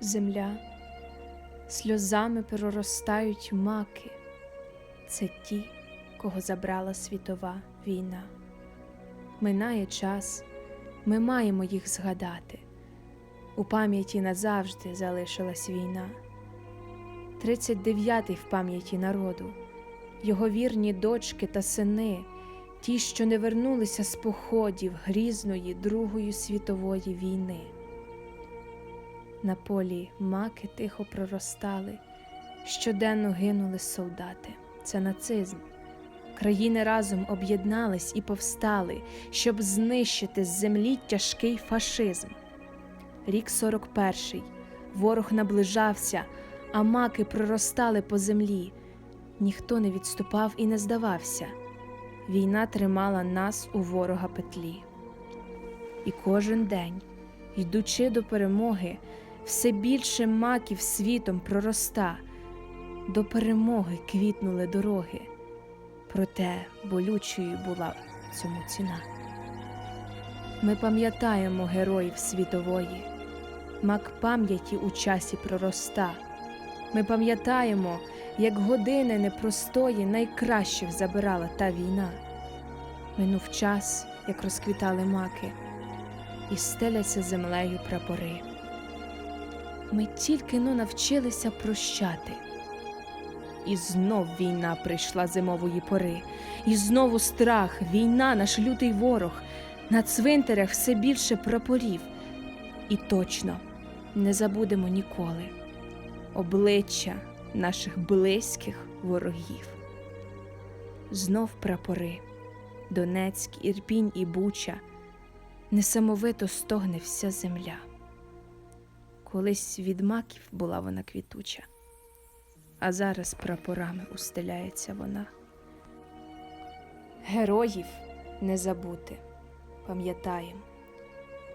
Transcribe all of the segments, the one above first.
земля, сльозами проростають маки. Це ті, кого забрала світова війна. Минає час, ми маємо їх згадати. У пам'яті назавжди залишилась війна. 39-й в пам'яті народу, його вірні дочки та сини, ті, що не вернулися з походів грізної Другої світової війни. На полі маки тихо проростали, щоденно гинули солдати. Це нацизм. Країни разом об'єднались і повстали, щоб знищити з землі тяжкий фашизм. Рік 41-й. Ворог наближався, а маки проростали по землі. Ніхто не відступав і не здавався. Війна тримала нас у ворога петлі. І кожен день, йдучи до перемоги, все більше маків світом пророста. До перемоги квітнули дороги. Проте болючою була цьому ціна. Ми пам'ятаємо героїв світової, мак пам'яті у часі пророста. Ми пам'ятаємо, як години непростої найкращих забирала та війна. Минув час, як розквітали маки, і стеляться землею прапори. Ми тільки но навчилися прощати. І знов війна прийшла зимової пори, і знову страх, війна, наш лютий ворог, на цвинтарях все більше прапорів. І точно не забудемо ніколи обличчя наших близьких ворогів. Знов прапори, Донецьк, Ірпінь і Буча, несамовито стогне вся земля. Колись від маків була вона квітуча а зараз прапорами устеляється вона. Героїв не забути, пам'ятаєм.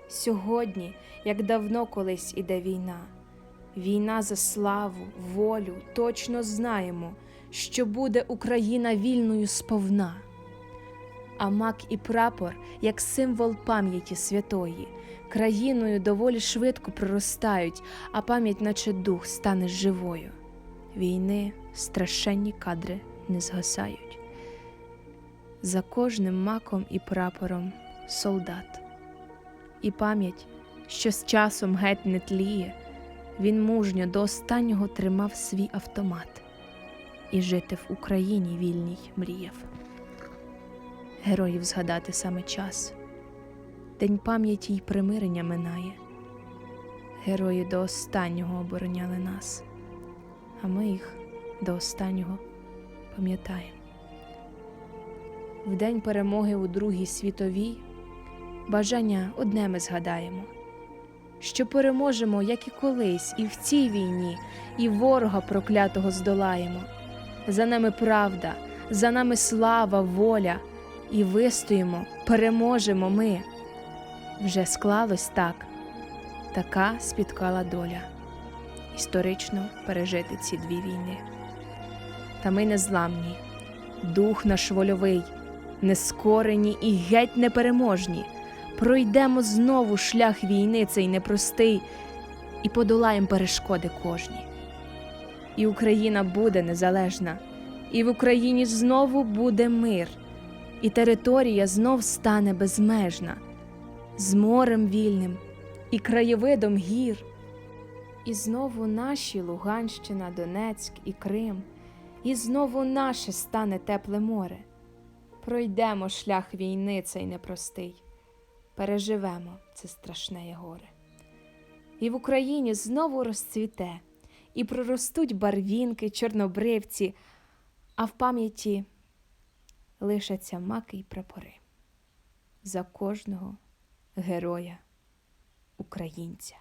Сьогодні, як давно колись іде війна, війна за славу, волю, точно знаємо, що буде Україна вільною сповна. А мак і прапор, як символ пам'яті святої, країною доволі швидко проростають, а пам'ять, наче дух, стане живою війни страшенні кадри не згасають. За кожним маком і прапором солдат, і пам'ять, що з часом геть не тліє, він мужньо до останнього тримав свій автомат і жити в Україні вільній мріяв. Героїв згадати саме час, День пам'яті й примирення минає. Герої до останнього обороняли нас а ми їх до останнього пам'ятаємо. В день перемоги у Другій світовій бажання одне ми згадаємо, що переможемо, як і колись, і в цій війні, і ворога проклятого здолаємо. За нами правда, за нами слава, воля, і вистоїмо, переможемо ми. Вже склалось так, така спіткала доля історично пережити ці дві війни. Та ми незламні, дух наш вольовий, нескорені і геть непереможні. Пройдемо знову шлях війни цей непростий і подолаєм перешкоди кожні. І Україна буде незалежна, і в Україні знову буде мир, і територія знов стане безмежна, з морем вільним і краєвидом гір. І знову наші Луганщина, Донецьк і Крим, і знову наше стане тепле море. Пройдемо шлях війни цей непростий, переживемо це страшне горе. І в Україні знову розцвіте, і проростуть барвінки, чорнобривці, а в пам'яті лишаться маки й прапори за кожного героя українця.